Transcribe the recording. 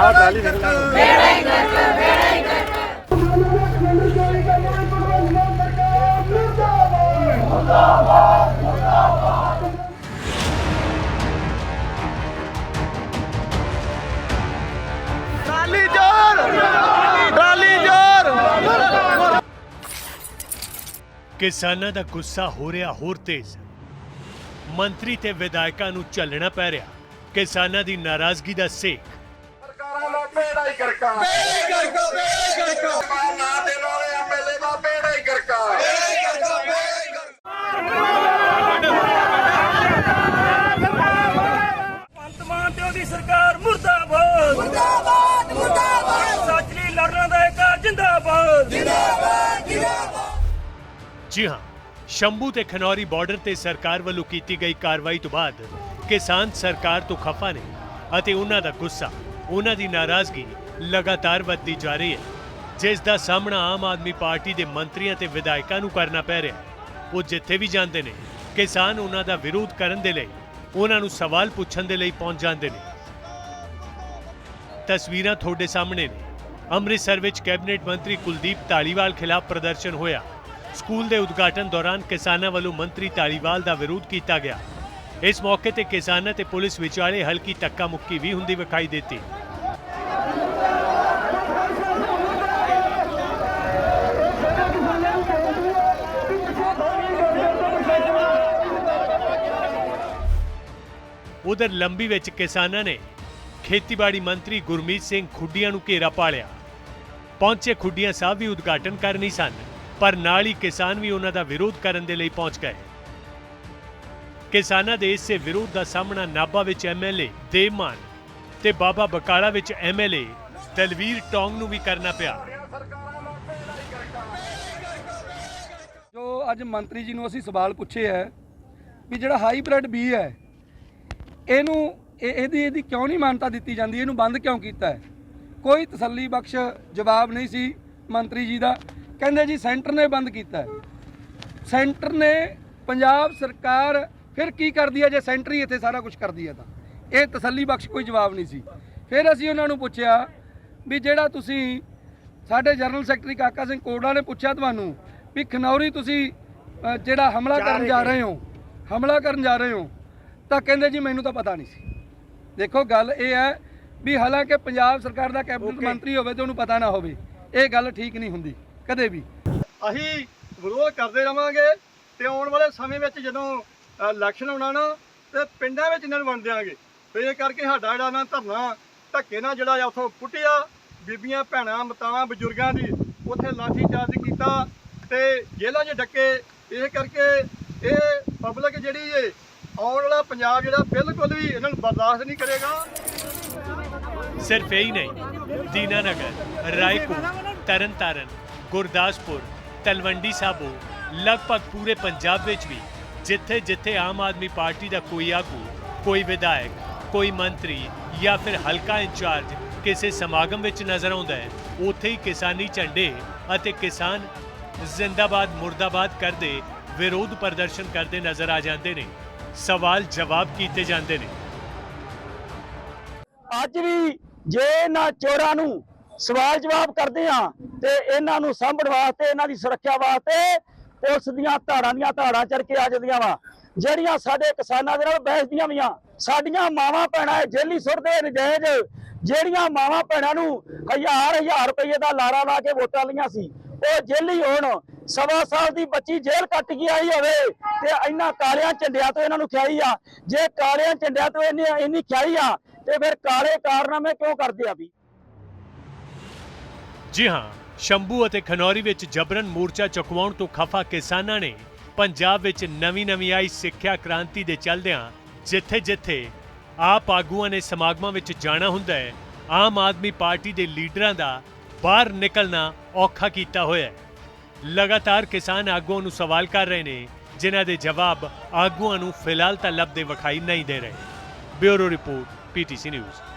ਆਹ trolley trolley ਜੋਰ! Trolley ਜੋਰ! ਕਿਸਾਨਾਂ ਦਾ ਗੁੱਸਾ ਹੋ ਰਿਹਾ ਹੋਰ ਤੇਜ਼। ਮੰਤਰੀ ਤੇ ਵਿਧਾਇਕਾਂ ਨੂੰ ਝੱਲਣਾ ਪੈ ਰਿਹਾ। ਕਿਸਾਨਾਂ ਦੀ ਨਾਰਾਜ਼ਗੀ ਦਾ ਸੇਕ। ਬੇੜਾ ਹੀ ਕਰਕਾ। ਬੇੜਾ ਹੀ ਕਰਕਾ ਬੇੜਾ ਹੀ ਕਰਕਾ। ਨਾ ਦੇ ਵਾਲੇ ਐਮਐਲਏ ਦਾ ਬੇੜਾ ਹੀ ਕਰਕਾ। ਬੇੜਾ ਹੀ ਕਰਕਾ ਬੇੜਾ ਹੀ ਭਗਵੰਤ ਮਾਨ ਤੇ ਉਹਦੀ ਸਰਕਾਰ ਮੁਰਦਾਬਾਦ। ਮੁਰਦਾਬਾਦ ਮੁਰਦਾਬਾਦ। ਸੱਚ ਲਈ ਲੜਨ ਦਾ ਇੱਕ ਜਿੰਦਾਬਾਦ। ਜੀ ਹਾਂ ਸ਼ੰਭੂ ਤੇ ਖਨੌਰੀ ਬਾਰਡਰ ਤੇ ਸਰਕਾਰ ਵੱਲੋਂ ਕੀਤੀ ਗਈ ਕਾਰਵਾਈ ਤੋਂ ਬਾਅਦ ਕਿਸਾਨ ਸਰਕਾਰ ਤੋਂ ਖਫਾ ਨੇ ਅਤੇ ਉਹਨਾਂ ਦਾ ਗੁੱਸਾ। ਉਹਨਾਂ ਦੀ ਨਾਰਾਜ਼ਗੀ ਲਗਾਤਾਰ ਵੱਧਦੀ ਜਾ ਰਹੀ ਹੈ, ਜਿਸ ਦਾ ਸਾਹਮਣਾ ਆਮ ਆਦਮੀ ਪਾਰਟੀ ਦੇ ਮੰਤਰੀਆਂ ਤੇ ਵਿਧਾਇਕਾਂ ਨੂੰ ਕਰਨਾ ਪੈ ਰਿਹਾ ਉਹ ਜਿੱਥੇ ਵੀ ਜਾਂਦੇ ਨੇ, ਕਿਸਾਨ ਉਹਨਾਂ ਦਾ ਵਿਰੋਧ ਕਰਨ ਦੇ ਲਈ, ਉਹਨਾਂ ਨੂੰ ਸਵਾਲ ਪੁੱਛਣ ਦੇ ਲਈ ਪਹੁੰਚ ਜਾਂਦੇ ਨੇ। ਤਸਵੀਰਾਂ ਤੁਹਾਡੇ ਸਾਹਮਣੇ ਨੇ। ਅੰਮ੍ਰਿਤਸਰ ਵਿੱਚ ਕੈਬਨਿਟ ਮੰਤਰੀ ਕੁਲਦੀਪ ਧਾਲੀਵਾਲ ਖਿਲਾਫ ਪ੍ਰਦਰਸ਼ਨ ਹੋਇਆ। ਸਕੂਲ ਦੇ ਉਦਘਾਟਨ ਦੌਰਾਨ ਕਿਸਾਨਾਂ ਵੱਲੋਂ ਮੰਤਰੀ ਧਾਲੀਵਾਲ ਦਾ ਵਿਰੋਧ ਕੀਤਾ ਗਿਆ। ਇਸ ਮੌਕੇ ਤੇ ਕਿਸਾਨਾਂ ਤੇ ਪੁਲਿਸ ਵਿਚਾਲੇ ਹਲਕੀ ਧੱਕਾ ਮੁੱਕੀ ਵੀ ਹੁੰਦੀ ਵਿਖਾਈ ਦਿੱਤੀ। ਉਧਰ ਲੰਬੀ ਵਿੱਚ ਕਿਸਾਨਾਂ ਨੇ ਖੇਤੀਬਾੜੀ ਮੰਤਰੀ ਗੁਰਮੀਤ ਸਿੰਘ ਖੁੱਡੀਆਂ ਨੂੰ ਘੇਰਾ ਪਾ ਲਿਆ ਪਹੁੰਚੇ ਖੁੱਡੀਆਂ ਸਾਹਿਬ ਵੀ ਉਦਘਾਟਨ ਕਰਨੀ ਸਨ, ਪਰ ਨਾਲ ਹੀ ਕਿਸਾਨ ਵੀ ਉਹਨਾਂ ਦਾ ਵਿਰੋਧ ਕਰਨ ਦੇ ਲਈ ਪਹੁੰਚ ਗਏ। ਕਿਸਾਨਾਂ ਦੇ ਇਸੇ ਵਿਰੋਧ ਦਾ ਸਾਹਮਣਾ ਨਾਭਾ ਵਿੱਚ ਐਮਐਲਏ ਦੇਵਮਾਨ ਤੇ ਬਾਬਾ ਬਕਾਲਾ ਵਿੱਚ ਐਮਐਲਏ ਦਲਵੀਰ ਟੌਂਗ ਨੂੰ ਵੀ ਕਰਨਾ ਪਿਆ। ਜੋ ਅੱਜ ਮੰਤਰੀ ਜੀ ਨੂੰ ਅਸੀਂ ਸਵਾਲ ਪੁੱਛੇ ਹੈ ਵੀ ਜਿਹੜਾ ਹਾਈਬ੍ਰਿਡ ਬੀ ਹੈ ਇਹਨੂੰ ਇਹ- ਇਹਦੀ ਇਹਦੀ ਕਿਉਂ ਨਹੀਂ ਮਾਨਤਾ ਦਿੱਤੀ ਜਾਂਦੀ? ਇਹਨੂੰ ਬੰਦ ਕਿਉਂ ਕੀਤਾ ਹੈ? ਕੋਈ ਤਸੱਲੀ ਬਖਸ਼ ਜਵਾਬ ਨਹੀਂ ਸੀ ਮੰਤਰੀ ਜੀ ਦਾ। ਕਹਿੰਦੇ ਜੀ ਸੈਂਟਰ ਨੇ ਬੰਦ ਕੀਤਾ ਸੈਂਟਰ ਨੇ ਪੰਜਾਬ ਸਰਕਾਰ ਫਿਰ ਕੀ ਕਰਦੀ ਹੈ? ਜੇ ਸੈਂਟਰ ਹੀ ਇੱਥੇ ਸਾਰਾ ਕੁਝ ਕਰਦੀ ਹੈ ਤਾਂ। ਇਹ ਤਸੱਲੀ ਬਖਸ਼ ਕੋਈ ਜਵਾਬ ਨਹੀਂ ਸੀ। ਫਿਰ ਅਸੀਂ ਉਹਨਾਂ ਨੂੰ ਪੁੱਛਿਆ ਵੀ ਜਿਹੜਾ ਤੁਸੀਂ ਸਾਡੇ ਜਨਰਲ ਸੈਕਟਰੀ ਕਾਕਾ ਸਿੰਘ ਕੋਟੜਾ ਨੇ ਪੁੱਛਿਆ ਤੁਹਾਨੂੰ ਵੀ ਖਨੌਰੀ ਤੁਸੀਂ ਜਿਹੜਾ ਹਮਲਾ ਕਰਨ ਜਾ ਰਹੇ ਹੋ ਹਮਲਾ ਕਰਨ ਜਾ ਰਹੇ ਹੋ ਤਾਂ ਕਹਿੰਦੇ ਜੀ ਮੈਨੂੰ ਤਾਂ ਪਤਾ ਨਹੀਂ ਸੀ। ਦੇਖੋ ਗੱਲ ਇਹ ਹੈ ਵੀ ਹਾਲਾਂਕਿ ਪੰਜਾਬ ਸਰਕਾਰ ਦਾ ਕੈਬਨਿਟ ਮੰਤਰੀ ਹੋਵੇ ਤੇ ਉਹਨੂੰ ਪਤਾ ਨਾ ਹੋਵੇ ਇਹ ਗੱਲ ਠੀਕ ਨਹੀਂ ਹੁੰਦੀ ਕਦੇ ਵੀ। ਅਸੀਂ ਵਿਰੋਧ ਕਰਦੇ ਰਵਾਂਗੇ ਤੇ ਆਉਣ ਵਾਲੇ ਸਮੇਂ ਵਿੱਚ ਜਦੋਂ ਇਲੈਕਸ਼ਨ ਆਉਣਾ ਨਾ ਤੇ ਪਿੰਡਾਂ ਵਿੱਚ ਇਹਨਾਂ ਨੂੰ ਵੰਡ ਦਿਆਂਗੇ। ਤੇ ਇਹ ਕਰਕੇ ਸਾਡਾ ਜਿਹੜਾ ਨਾ ਧਰਨਾ ਧੱਕੇ ਨਾਲ ਜਿਹੜਾ ਆ ਉਥੋਂ ਪੁੱਟਿਆ ਬੀਬੀਆਂ ਭੈਣਾਂ ਮਤਾਵਾਂ ਬਜ਼ੁਰਗਾਂ ਦੀ ਉੱਥੇ ਲਾਠੀ ਚਾਰਜ ਕੀਤਾ ਤੇ ਜੇਲ੍ਹਾਂ 'ਚ ਡੱਕੇ। ਇਹ ਕਰਕੇ ਇਹ ਪਬਲਿਕ ਜਿਹੜੀ ਏ ਆਉਣ ਵਾਲਾ ਪੰਜਾਬ ਜਿਹੜਾ ਬਿਲਕੁਲ ਵੀ ਇਹਨਾਂ ਨੂੰ ਬਰਦਾਸ਼ਤ ਨਹੀਂ ਕਰੇਗਾ। ਸਿਰਫ ਇਹੀ ਨਹੀਂ, ਦੀਨਾਨਗਰ, ਰਾਏਪੁਰ, ਤਰਨਤਾਰਨ, ਗੁਰਦਾਸਪੁਰ, ਤਲਵੰਡੀ ਸਾਬੋ, ਲਗਭਗ ਪੂਰੇ ਪੰਜਾਬ ਵਿੱਚ ਵੀ ਜਿੱਥੇ ਜਿੱਥੇ ਆਮ ਆਦਮੀ ਪਾਰਟੀ ਦਾ ਕੋਈ ਆਗੂ, ਕੋਈ ਵਿਧਾਇਕ, ਕੋਈ ਮੰਤਰੀ ਜਾਂ ਫਿਰ ਹਲਕਾ ਇੰਚਾਰਜ ਕਿਸੇ ਸਮਾਗਮ ਵਿੱਚ ਨਜ਼ਰ ਆਉਂਦਾ ਹੈ, ਉੱਥੇ ਹੀ ਕਿਸਾਨੀ ਝੰਡੇ ਅਤੇ ਕਿਸਾਨ ਜ਼ਿੰਦਾਬਾਦ ਮੁਰਦਾਬਾਦ ਕਰਦੇ ਵਿਰੋਧ ਪ੍ਰਦਰਸ਼ਨ ਕਰਦੇ ਨਜ਼ਰ ਆ ਜਾਂਦੇ ਨੇ। ਸਵਾਲ ਜਵਾਬ ਕੀਤੇ ਜਾਂਦੇ ਨੇ। ਅੱਜ ਵੀ ਜੇ ਇਹਨਾਂ ਚੋਰਾਂ ਨੂੰ ਸਵਾਲ ਜਵਾਬ ਕਰਦੇ ਆ ਤੇ ਇਹਨਾਂ ਨੂੰ ਸਾਂਭਣ ਵਾਸਤੇ, ਇਹਨਾਂ ਦੀ ਸੁਰੱਖਿਆ ਵਾਸਤੇ ਪੁਲਿਸ ਦੀਆਂ ਧਾਰਾਂ ਦੀਆਂ ਧਾੜਾਂ ਚੜ ਕੇ ਆ ਜਾਂਦੀਆਂ ਵਾ। ਜਿਹੜੀਆਂ ਸਾਡੇ ਕਿਸਾਨਾਂ ਦੇ ਨਾਲ ਬਹਿਸਦੀਆਂ ਵੀਆਂ, ਸਾਡੀਆਂ ਮਾਵਾਂ ਭੈਣਾਂ ਇਹ ਜੇਲੀ ਸੁੱਟਦੇ ਨਜਾਇਜ਼ ਜਿਹੜੀਆਂ ਮਾਵਾਂ ਭੈਣਾਂ ਨੂੰ ਹਜ਼ਾਰ ਹਜ਼ਾਰ ਰੁਪਏ ਦਾ ਲਾਰਾ ਲਾ ਕੇ ਵੋਟਾਂ ਲਈਆਂ ਸੀ, ਉਹ ਜੇਲੀ ਹੋਣ। ਸਵਾ ਸਾਲ ਦੀ ਬੱਚੀ ਜੇਲ੍ਹ ਕੱਟ ਕੇ ਆਈ ਹੋਵੇ ਤੇ ਇਹਨਾਂ ਕਾਲਿਆਂ ਝੰਡਿਆਂ ਤੋਂ ਇਹਨਾਂ ਨੂੰ ਖਿਆਈ ਆ। ਜੇ ਕਾਲਿਆਂ ਝੰਡਿਆਂ ਤੋਂ ਇੰਨੀ ਇੰਨੀ ਖਿਆਈ ਆ, ਤੇ ਫਿਰ ਕਾਲੇ ਕਾਰਨਾਮੇ ਕਿਉਂ ਕਰਦੇ ਆ ਵੀ? ਜੀ ਹਾਂ, ਸ਼ੰਭੂ ਅਤੇ ਖਨੌਰੀ ਵਿੱਚ ਜਬਰਨ ਮੋਰਚਾ ਚੁਕਵਾਉਣ ਤੋਂ ਖਫਾ ਕਿਸਾਨਾਂ ਨੇ ਪੰਜਾਬ ਵਿੱਚ ਨਵੀਂ-ਨਵੀਂ ਆਈ ਸਿੱਖਿਆ ਕ੍ਰਾਂਤੀ ਦੇ ਚੱਲਦਿਆਂ ਜਿੱਥੇ-ਜਿੱਥੇ ਆਪ ਆਗੂਆਂ ਨੇ ਸਮਾਗਮਾਂ ਵਿੱਚ ਜਾਣਾ ਹੁੰਦਾ ਹੈ, ਆਮ ਆਦਮੀ ਪਾਰਟੀ ਦੇ ਲੀਡਰਾਂ ਦਾ ਬਾਹਰ ਨਿਕਲਣਾ ਔਖਾ ਕੀਤਾ ਹੋਇਆ ਹੈ। ਲਗਾਤਾਰ ਕਿਸਾਨ ਆਗੂਆਂ ਨੂੰ ਸਵਾਲ ਕਰ ਰਹੇ ਨੇ, ਜਿਨ੍ਹਾਂ ਦੇ ਜਵਾਬ ਆਗੂਆਂ ਨੂੰ ਫਿਲਹਾਲ ਤਾਂ ਲੱਭਦੇ ਵਿਖਾਈ ਨਹੀਂ ਦੇ ਰਹੇ। Bureau report PTC news.